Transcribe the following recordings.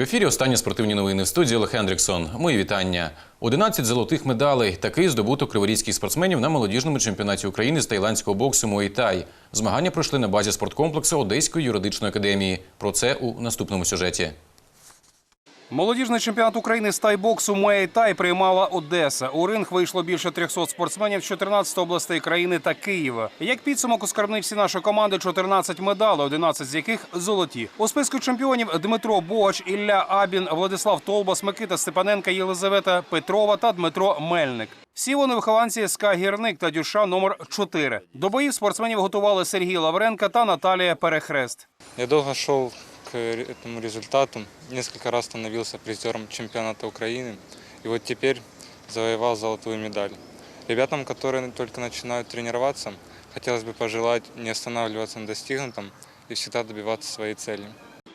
ефірі останні спортивні новини в студії Олег Хендріксон. Мої вітання. 11 золотих медалей. Такий здобуток криворізьких спортсменів на молодіжному чемпіонаті України з тайландського боксу Муay-Тай. Змагання пройшли на базі спорткомплексу Одеської юридичної академії. Про це у наступному сюжеті. Молодіжний чемпіонат України з тайбоксу Муay-Тай приймала Одеса. У ринг вийшло більше 300 спортсменів з 14 областей країни та Києва. Як підсумок у скарбниці нашої команди 14 медалей, 11 з яких золоті. У списку чемпіонів Дмитро Богач, Ілля Абін, Владислав Толбас, Микита Степаненка, Єлизавета Петрова та Дмитро Мельник. Всі вони вихованці СК «Гірник» та Дюша номер 4. До боїв спортсменів готували Сергій Лавренко та Наталія Перехрест. Я долго шел к ре- этому результату, несколько раз становился призером чемпионата Украины, и вот теперь завоевал золотую медаль. Ребятам, которые только начинают тренироваться, хотелось бы пожелать не останавливаться на достигнутом и всегда добиваться своей цели.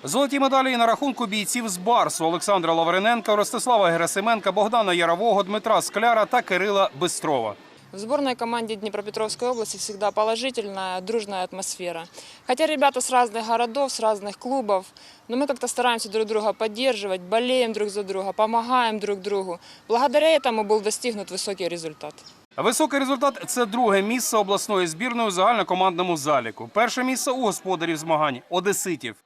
Золоті медалі і на рахунку бійців з Барсу Олександра Лавриненка, Ростислава Герасименка, Богдана Ярового, Дмитра Скляра та Кирила Бистрова. В сборной команде Днепропетровской области всегда положительная, дружная атмосфера. Хотя ребята с разных городов, с разных клубов, но мы как-то стараемся друг друга поддерживать, болеем друг за друга, помогаем друг другу. Благодаря этому был достигнут высокий результат. Високий результат це друге місце обласної збірної у загальнокомандному заліку. Перше місце у господарів змагань одеситів.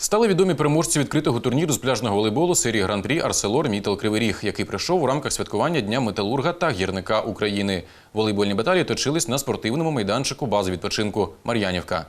Стали відомі переможці відкритого турніру з пляжного волейболу серії Гран-прі Арселор Мітал Кривий який прийшов у рамках святкування Дня металурга та гірника України. Волейбольні баталії точились на спортивному майданчику бази відпочинку Мар'янівка.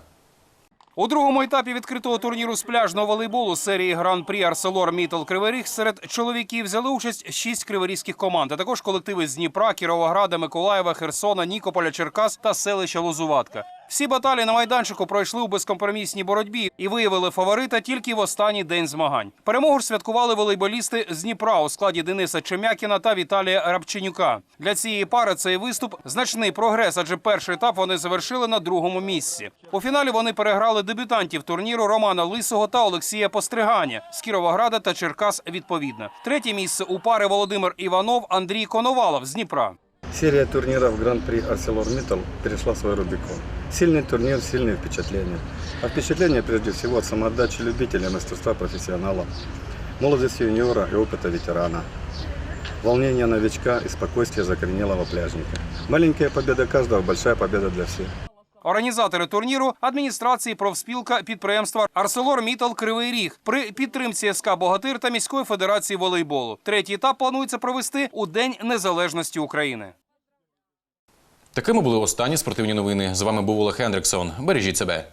У другому етапі відкритого турніру з пляжного волейболу серії Гран-прі Арселор Мітал Кривий Ріг серед чоловіків взяли участь шість криворізьких команд, а також колективи з Дніпра, Кіровограда, Миколаєва, Херсона, Нікополя, Черкас та селища Лозуватка. Всі баталії на майданчику пройшли у безкомпромісній боротьбі і виявили фаворита тільки в останній день змагань. Перемогу ж святкували волейболісти з Дніпра у складі Дениса Чемякіна та Віталія Рабченюка. Для цієї пари цей виступ значний прогрес, адже перший етап вони завершили на другому місці. У фіналі вони переграли дебютантів турніру Романа Лисого та Олексія Постриганя з Кіровограда та Черкас відповідно. Третє місце у пари Володимир Іванов, Андрій Коновалов з Дніпра. Серия турниров Гран-при ArcelorMittal перешла свой Рубикон. Сильный турнир, сильные впечатления. А впечатления прежде всего от самоотдачи любителя, мастерства профессионала, молодости юниора и опыта ветерана, волнения новичка и спокойствия закоренелого пляжника. Маленькая победа каждого, большая победа для всех. Організатори турніру адміністрації профспілка підприємства Арселор Мітал Кривий Ріг при підтримці СК Богатир та міської федерації волейболу. Третій етап планується провести у День Незалежності України. Такими були останні спортивні новини. З вами був Олег Хендриксон. Бережіть себе.